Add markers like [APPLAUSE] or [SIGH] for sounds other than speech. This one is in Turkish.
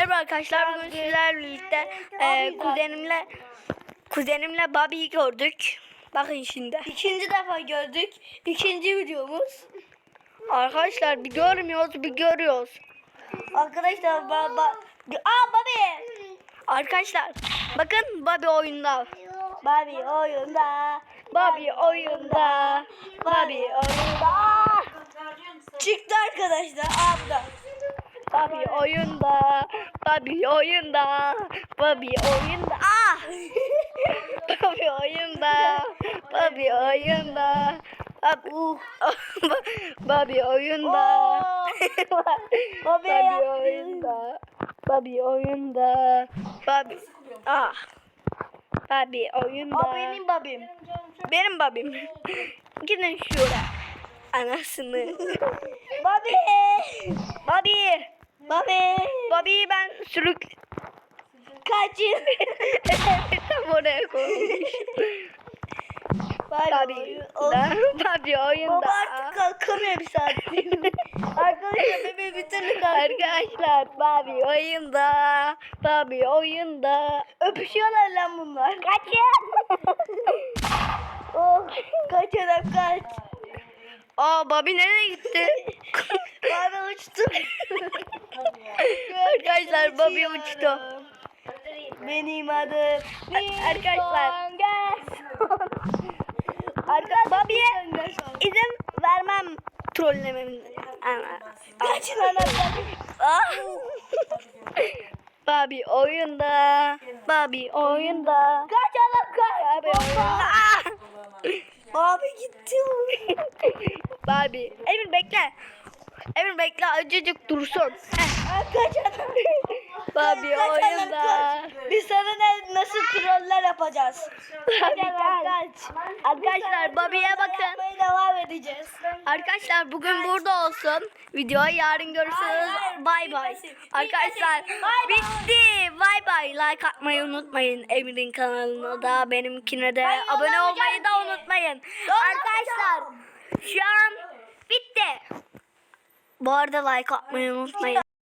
Merhaba arkadaşlar bugün sizlerle birlikte e, kuzenimle kuzenimle Bobby'yi gördük. Bakın şimdi. İkinci defa gördük. İkinci videomuz. Arkadaşlar bir görmüyoruz bir görüyoruz. Arkadaşlar baba. Aa Bobby. Arkadaşlar bakın Bobby oyunda. Bobby oyunda. Bobby oyunda. Bobby oyunda. Çıktı arkadaşlar abla. Bobby oyunda. Bobby oyunda. Bobby oyunda. Ah! [LAUGHS] Bobby oyunda. Bobby oyunda. [LAUGHS] [LAUGHS] Bobby, Bobby oyunda. Bobby Bobby oyunda. Bobby oyunda. Bobby. Ah. Bobby oyunda. O benim babim. Benim babim. Gidin şuraya. Anasını. Bobby. Bobby. Bobby. Bobby'yi ben sürük... Kaçın. [LAUGHS] Tam oraya koymuş. Bobby. Bobby. Bobby oyunda. Baba artık kalkamıyor bir saattir. [LAUGHS] Arkadaşlar bebeği kalkamıyor. Arkadaşlar Bobby oyunda. Bobby oyunda. Öpüşüyorlar lan bunlar. Kaçın. [LAUGHS] Oh, kaç adam kaç. Aa Bobby nereye gitti? Bobby uçtu. Arkadaşlar Bobby uçtu. Benim adım. Arkadaşlar. Arka Bobby'ye izin vermem trollememin. Kaçın anahtar. Ah. Bobby oyunda. Bobby oyunda. Kaç adam kaç. Bobby oyunda. Ah. Abi gitti. Bobby. Emir bekle. Emir bekle acıcık dursun. Heh. Adam oyunda. Biz sana ne, nasıl troller yapacağız. Gel. kaç. Arkadaşlar Bobby'ye bakın. Devam edeceğiz. Arkadaşlar bugün burada olsun. Videoyu yarın hayır, Bay bay. Arkadaşlar bitti. Bay bay. Like atmayı unutmayın. Emir'in kanalına da benimkine de abone olmayı da unutmayın. Arkadaşlar şu an bitti. Bu arada like atmayı unutmayın.